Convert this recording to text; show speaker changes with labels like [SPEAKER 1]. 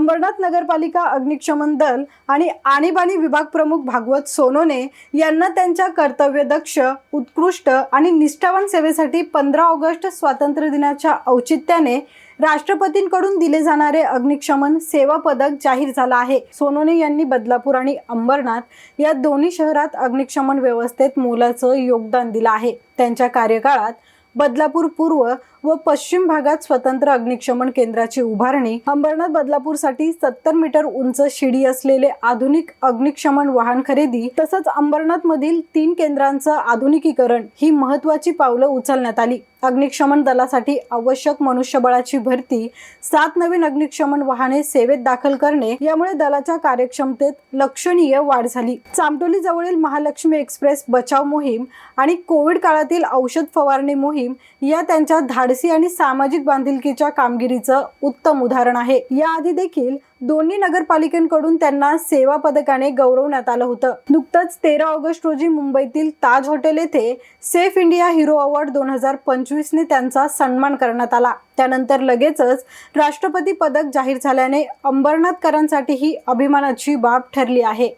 [SPEAKER 1] अंबरनाथ नगरपालिका अग्निशमन दल आणि आणीबाणी विभाग प्रमुख भागवत सोनोने यांना त्यांच्या कर्तव्यदक्ष उत्कृष्ट आणि निष्ठावान सेवेसाठी पंधरा ऑगस्ट स्वातंत्र्य दिनाच्या औचित्याने राष्ट्रपतींकडून दिले जाणारे अग्निशमन सेवा पदक जाहीर झाला आहे. सोनोने यांनी बदलापूर आणि अंबरनाथ या दोन्ही शहरात अग्निशमन व्यवस्थेत मोलाचं योगदान दिलं आहे. त्यांच्या कार्यकाळात बदलापूर पूर्व व पश्चिम भागात स्वतंत्र अग्निशमन केंद्राची उभारणी. अंबरनाथ बदलापूरसाठी सत्तर मीटर उंच शिडी असलेले आधुनिक अग्निशमन वाहन खरेदी तसंच अंबरनाथ मधील तीन केंद्रांचं आधुनिकीकरण ही महत्वाची पावलं उचलण्यात आली. अग्निशमन दलासाठी आवश्यक मनुष्यबळाची भरती सात नवीन अग्निशमन वाहने सेवेत दाखल करणे यामुळे दलाच्या कार्यक्षमतेत लक्षणीय वाढ झाली. चामटोली जवळील महालक्ष्मी एक्सप्रेस बचाव मोहीम आणि कोविड काळातील औषध फवारणी मोहीम या त्यांच्या धाडसी आणि सामाजिक बांधिलकीच्या कामगिरीचं उत्तम उदाहरण आहे. याआधी देखील दोन्ही नगरपालिकांकडून त्यांना सेवा पदकाने गौरवण्यात आलं होतं. नुकतंच तेरा ऑगस्ट रोजी मुंबईतील ताज हॉटेल येथे सेफ इंडिया हिरो अवॉर्ड दोन हजार पंचवीसने त्यांचा सन्मान करण्यात आला. त्यानंतर लगेचच राष्ट्रपती पदक जाहीर झाल्याने अंबरनाथकरांसाठी ही अभिमानाची बाब ठरली आहे.